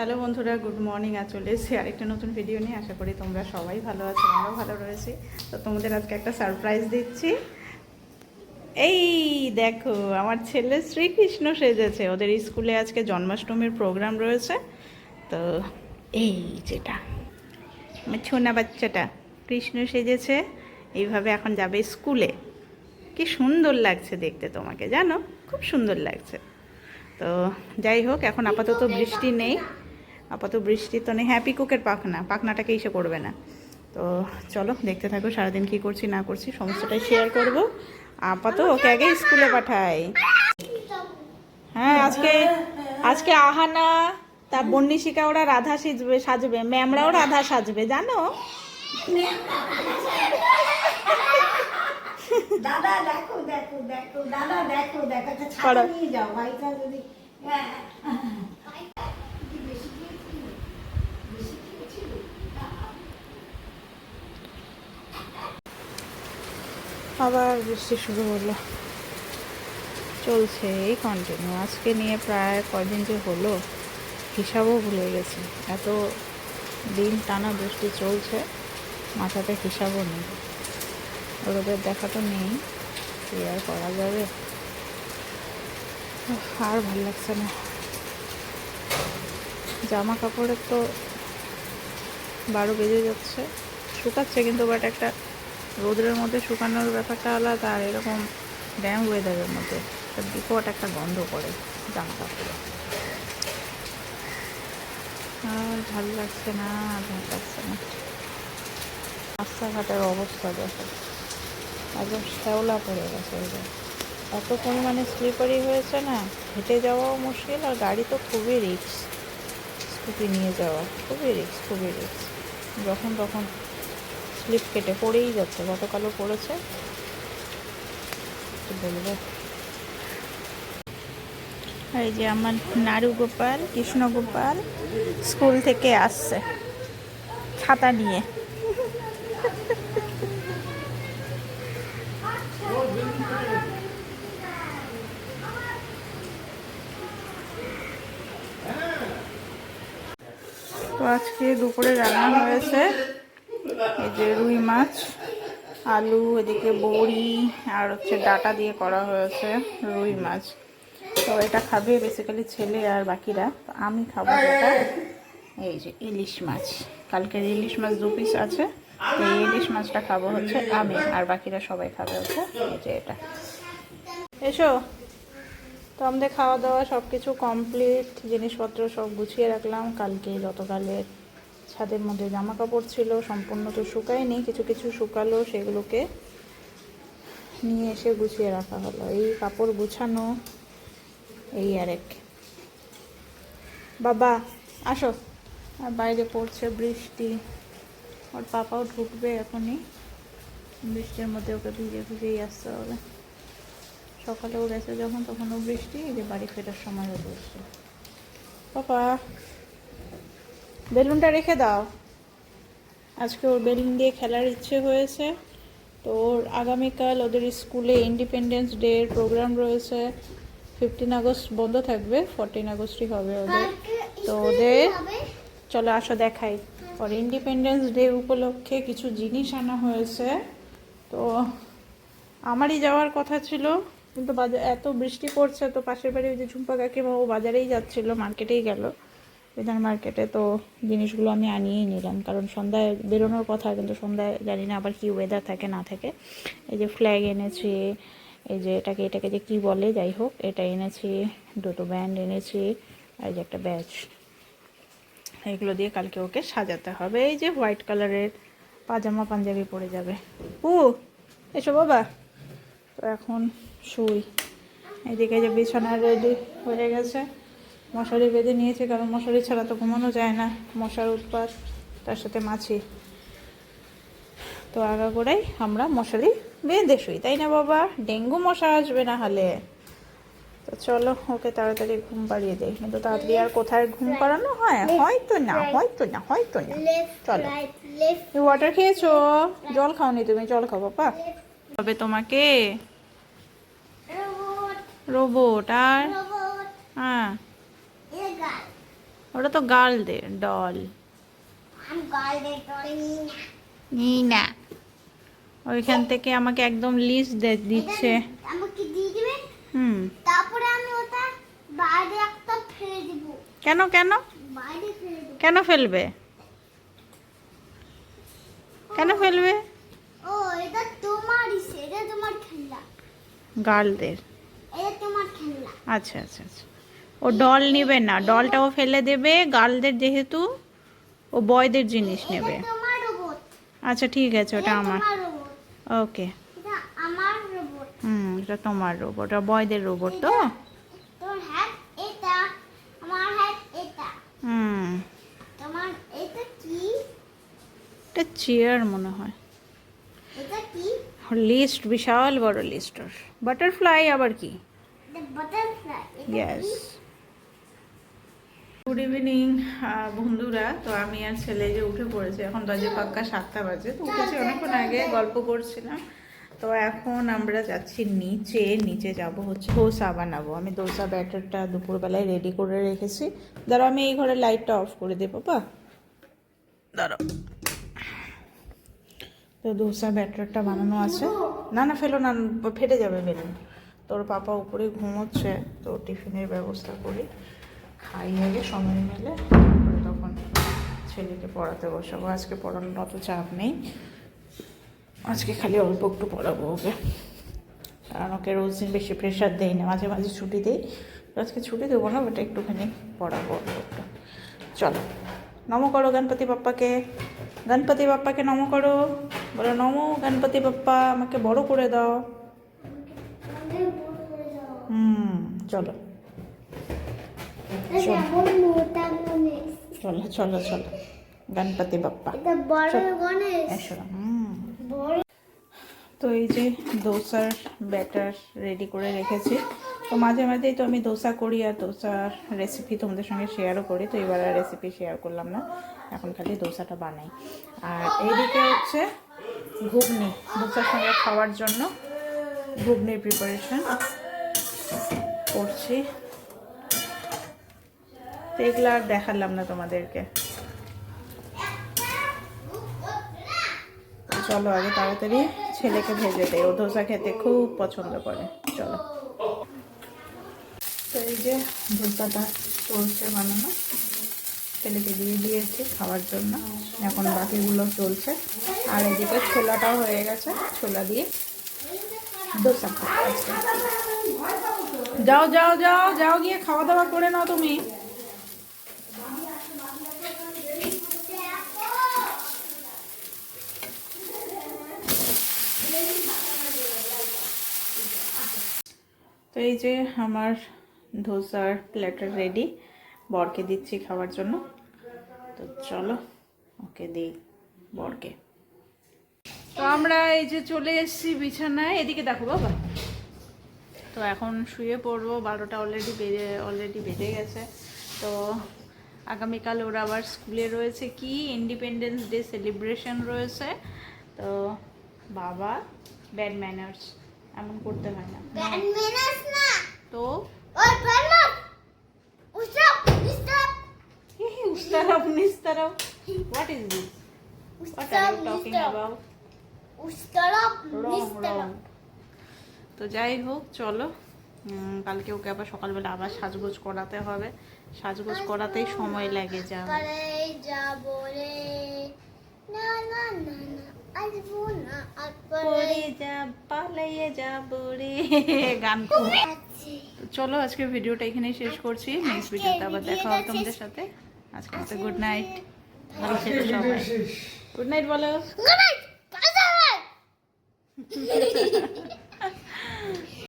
Hello বন্ধুরা, good morning. আর চলে এসেছি আরেকটা নতুন ভিডিও নিয়ে। আশা করি তোমরা সবাই ভালো আছো, আমরাও ভালো রয়েছি। তো তোমাদের আজকে একটা সারপ্রাইজ দিচ্ছি। এই দেখো, আমার ছেলে শ্রীকৃষ্ণ সেজেছে। ওদের স্কুলে আজকে জন্মাষ্টমীর প্রোগ্রাম রয়েছে। তো এই যেটা, আমার ছোনা বাচ্চাটা কৃষ্ণ সেজেছে। এইভাবে এখন যাবে স্কুলে। কি সুন্দর লাগছে দেখতে তোমাকে, জানো? খুব সুন্দর লাগছে। তো যাই হোক, এখন আপাতত বৃষ্টি নেই। আপাতত বৃষ্টি তো নেই। হ্যাপি কুকের পাখনা পাখনাটাকে ইসে করবে না। তো চলো দেখতে থাকো সারাদিন কি করছি না করছি সমস্তটাই শেয়ার করব। আপাতত ওকে আগে স্কুলে পাঠাই। হ্যাঁ আজকে আজকে আহানা তার বন্নিশিকা ওরা রাধা সাজবে সাজবে ম্যামরাও রাধা সাজবে জানো? দাদা দেখো দেখো দেখো দাদা দেখো দেখো। যাও আবার বৃষ্টি শুরু হলো। চলছে, এই কন্টিনিউ আজকে নিয়ে প্রায় কয়দিন যে হলো, হিসাবও ভুলে গেছি। এত দিন টানা বৃষ্টি চলছে, মাথাতে হিসাবও নেই। রোদের দেখা তো নেই, কি আর করা যাবে? আর ভালো লাগছে না। জামা কাপড়ের তো বারো বেজে যাচ্ছে, শুকাচ্ছে কিন্তু বাট একটা রোদের মধ্যে শুকানোর ব্যাপারটা আলাদা আর এরকম ড্যাম ওয়েদারের মধ্যে। বিকট একটা গন্ধ করে জামা কাপড়ে। আর ভালো লাগছে না ভালো লাগছে না। রাস্তাঘাটের অবস্থা দেখো। একদম শ্যাওলা পড়ে গেছে একদম এত পরিমাণে স্লিপারি হয়েছে না, হেঁটে যাওয়াও মুশকিল আর গাড়ি তো খুবই রিক্স স্কুটি নিয়ে যাওয়া, খুবই রিক্স খুবই রিক্স যখন তখন স্লিপ কেটে পড়েই যাচ্ছে, গতকালও পড়েছে। বলব। এই যে আমার নাড়ু গোপাল, কৃষ্ণ গোপাল স্কুল থেকে আসছে, ছাতা নিয়ে। তো আজকে দুপুরে রান্না হয়েছে এই যে রুই মাছ, আলু, এদিকে বড়ি, আর হচ্ছে ডাটা দিয়ে করা হয়েছে রুই মাছ। তো এটা খাবে বেসিক্যালি ছেলে আর বাকিরা। তো আমি খাব যেটা। এই যে ইলিশ মাছ। কালকের ইলিশ মাছ দু পিস আছে। এই ইলিশ মাছটা খাব হচ্ছে আমি, আর বাকিরা সবাই খাবে হচ্ছে এই যে এটা। এসো। তো আমাদের খাওয়া দাওয়া সব কিছু কমপ্লিট জিনিসপত্র সব গুছিয়ে রাখলাম। কালকে গতকালের ছাদের মধ্যে জামা কাপড় ছিল, সম্পূর্ণ তো শুকায়নি, কিছু কিছু শুকালো, সেগুলোকে নিয়ে এসে গুছিয়ে রাখা হলো। এই কাপড় গুছানো, এই আর এক। বাবা, আসো। আর বাইরে পড়ছে বৃষ্টি। ওর পাপাও ঢুকবে এখনই। বৃষ্টির মধ্যে ওকে ভিজে ভিজেই আসতে হবে। সকালেও গেছে যখন তখনও বৃষ্টি, এই যে বাড়ি ফেরার সময় হয়ে পড়ছে। পাপা বেলুনটা রেখে দাও। আজকে ওর বেলুন দিয়ে খেলার ইচ্ছে হয়েছে। তো ওর আগামীকাল ওদের স্কুলে ইন্ডিপেন্ডেন্স ডে এর প্রোগ্রাম রয়েছে। ফিফটিন আগস্ট বন্ধ থাকবে ফোরটিন আগস্টই হবে ওদের। তো ওদের চলো আসো দেখাই। ওর ইন্ডিপেন্ডেন্স ডে উপলক্ষে কিছু জিনিস আনা হয়েছে। তো আমারই যাওয়ার কথা ছিল কিন্তু বাজার এত বৃষ্টি পড়ছে তো পাশের বাড়ি ওই যে ঝুম্পা কাকিমা ও বাজারেই যাচ্ছিল মার্কেটেই গেল। বিধান মার্কেটে তো জিনিসগুলো আমি আনিয়েই নিলাম। কারণ সন্ধ্যায় বেরোনোর কথা, কিন্তু সন্ধ্যায় জানি না আবার কি ওয়েদার থাকে, না থাকে। এই যে ফ্ল্যাগ এনেছি, এই যে এটাকে এটাকে যে কি বলে, যাই হোক, এটা এনেছি, দুটো ব্যান্ড এনেছি, আর যে একটা ব্যাচ এগুলো দিয়ে কালকে ওকে সাজাতে হবে। এই যে হোয়াইট কালারের পাজামা পাঞ্জাবি পরে যাবে। ও এসো বাবা। তো এখন শুই। এদিকে যে বিছানা রেডি হয়ে গেছে। মশারি বেঁধে নিয়েছে কারণ মশারি ছাড়া তো ঘুমানো যায় না। মশার উৎপাত তার সাথে মাছি। তো আগাগোড়াই আমরা মশারি বেঁধে শুই তাই না বাবা? ডেঙ্গু মশা আসবে না হলে। তো চলো ওকে তাড়াতাড়ি ঘুম পাড়িয়ে দেয় কিন্তু তাড়াতাড়ি আর কোথায় ঘুম পাড়ানো হয়? হয়তো না হয়তো না হয়তো না। চলো। তুমি ওয়াটার খেয়েছো? জল খাওনি তুমি জল খাও বাবা। তবে তোমাকে রোবট আর হ্যাঁ। ওটা তো গার্লদের ডল। নিই না ওইখান থেকে আমাকে একদম লিস্ট দিচ্ছে। আমাকে দিয়ে দিবে? হুম। তারপরে আমি ওটা বাইরে একটা ফেলে দিব। কেন কেন? বাইরে ফেলে দিব। কেন ফেলবে? কেন ফেলবে? ও এটা তোমারই এটা তোমার খেলনা। গার্লদের এটা তোমার খেলনা। আচ্ছা আচ্ছা আচ্ছা। ও ডল নেবে না। ডলটাও ফেলে দেবে গার্লদের যেহেতু ও বয়দের জিনিস নেবে। আচ্ছা ঠিক আছে ওটা আমার। ওকে। হুম এটা তোমার রোবট ওটা বয়দের রোবট তো? হুম। এটা চেয়ার মনে হয়। লিস্ট বিশাল বড় লিস্ট বাটারফ্লাই আবার কি? বাটারফ্লাই ইয়েস কি? গুড ইভিনিং বন্ধুরা। তো আমি আর ছেলে যে উঠে পড়েছে, এখন বাজে পাক্কা সাতটা বাজে, তো উঠেছি অনেকক্ষণ আগে, গল্প করছিলাম। তো এখন আমরা যাচ্ছি নিচে নিচে যাব হচ্ছে দোসা বানাবো। আমি দোসা ব্যাটারটা দুপুরবেলায় রেডি করে রেখেছি। ধরো আমি এই ঘরের লাইটটা অফ করে দেবো পাপা। ধরো। তো দোসা ব্যাটারটা বানানো আছে। না না, ফেলো না, ফেটে যাবে বেলুন। তোর পাপা উপরে ঘুমোচ্ছে, তো টিফিনের ব্যবস্থা করি। খাই আগে, সময় মিলে তখন ছেলেকে পড়াতে বসাবো। আজকে পড়ানোর অত চাপ নেই। আজকে খালি অল্প একটু পড়াবো ওকে। কারণ ওকে রোজ দিন বেশি প্রেশার দেই না, মাঝে মাঝে ছুটি দেই। আজকে ছুটি দেবো না বাট একটুখানি পড়াবো অল্প একটু। চলো, নম করো গণপতি বাপ্পাকে। গণপতি বাপ্পাকে নম করো। বলো, নমো গণপতি বাপ্পা, আমাকে বড় করে দাও। হুম, চলো এটা এমন মোটা গণেশ চলো। চলো চলো গণপতি বাপ্পা। এসো তো এই যে দোসার ব্যাটার রেডি করে রেখেছি। তো মাঝে মাঝেই তো আমি দোসা করি আর দোসার রেসিপি তোমাদের সঙ্গে শেয়ারও করি। তো এবার আর রেসিপি শেয়ার করলাম না। এখন খালি দোসাটা বানাই। আর এইদিকে হচ্ছে ঘুগনি। দোসার সঙ্গে খাওয়ার জন্য ঘুগনির প্রিপারেশন করছি। তো এগুলো আর দেখালাম না তোমাদেরকে। চলো আগে তাড়াতাড়ি ছেলেকে ভেজে দেয় ও ধোসা খেতে খুব পছন্দ করে। চলো। তো এই যে ধোসাটা চলছে বানানো। ছেলেকে দিয়ে দিয়েছি খাওয়ার জন্য। এখন বাকিগুলো চলছে। আর এদিকে ছোলাটাও হয়ে গেছে। ছোলা দিয়ে খাব আজকে। যাও যাও যাও যাও গিয়ে খাওয়া দাওয়া করে নাও তুমি। তো এই যে আমার ধোসার প্ল্যাটার রেডি বরকে দিচ্ছি খাওয়ার জন্য। তো চলো, ওকে দিই বরকে। তো আমরা এই যে চলে এসেছি বিছানায়, এদিকে দেখো বাবা। তো এখন শুয়ে পড়ব, বারোটা অলরেডি বেজে অলরেডি বেজে গেছে। তো আগামীকাল ওরা আবার স্কুলে রয়েছে, কি ইন্ডিপেন্ডেন্স ডে সেলিব্রেশন রয়েছে। তো বাবা ব্যাড ম্যানার্স এমন করতে হয় না। তো? ওই ব্যান্ড উস্তাপ উস্তাপ উস্তারব নিস্তারব what is this what are you talking about তো যাই হোক চলো। কালকে ওকে আবার সকালবেলা আবার সাজগোজ করাতে হবে। সাজগোজ করাতেই সময় লাগে যা যাব রে। না না না। আসব না আর পরে যা পালাইয়ে যাব রে। গান করব। চলো আজকে ভিডিওটা এখানেই শেষ করছি। নেক্সট ভিডিওতে আবার দেখা হবে তোমাদের সাথে। আজকে মতো গুড নাইট ভালো থেকো সবাই। গুড নাইট বলো। Good night